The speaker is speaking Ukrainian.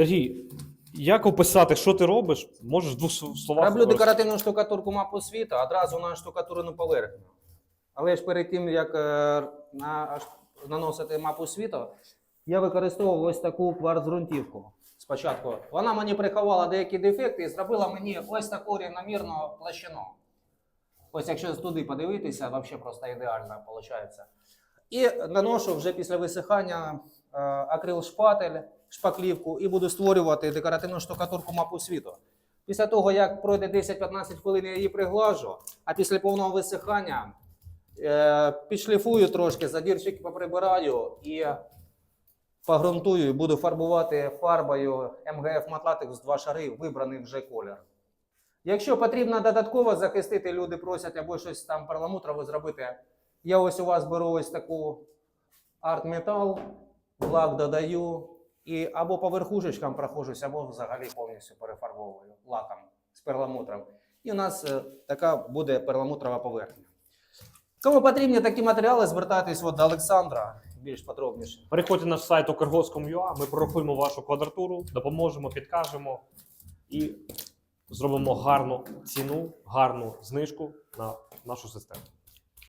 Сергій, як описати, що ти робиш? Можеш в двох сл- словах. Роблю декоративну штукатурку мапу світу, одразу на штукатурену поверхню. Але ж перед тим, як е, на, наносити мапу світу, я використовував ось таку кварц-ґрунтівку. Спочатку вона мені приховала деякі дефекти і зробила мені ось таку рівномірну площину. Ось якщо туди подивитися, взагалі просто ідеально виходить. І наношу вже після висихання е, акрил шпатель, шпаклівку і буду створювати декоративну штукатурку мапу світу. Після того, як пройде 10-15 хвилин, я її приглажу, а після повного висихання е, підшліфую трошки, задірчики поприбираю і погрунтую і буду фарбувати фарбою МГФ Матлатекс два шари, вибраний вже колір. Якщо потрібно додатково захистити, люди просять або щось там перламутрове зробити. Я ось у вас беру ось таку арт-метал, лак додаю і або по верхушечкам проходжусь, або взагалі повністю перефарбовую лаком з перламутром. І у нас е, така буде перламутрова поверхня. Кому потрібні такі матеріали, звертайтесь от до Олександра більш подробніше. Переходьте на сайт Укргоз.com.ua, ми прорахуємо вашу квадратуру, допоможемо, підкажемо і зробимо гарну ціну, гарну знижку на нашу систему.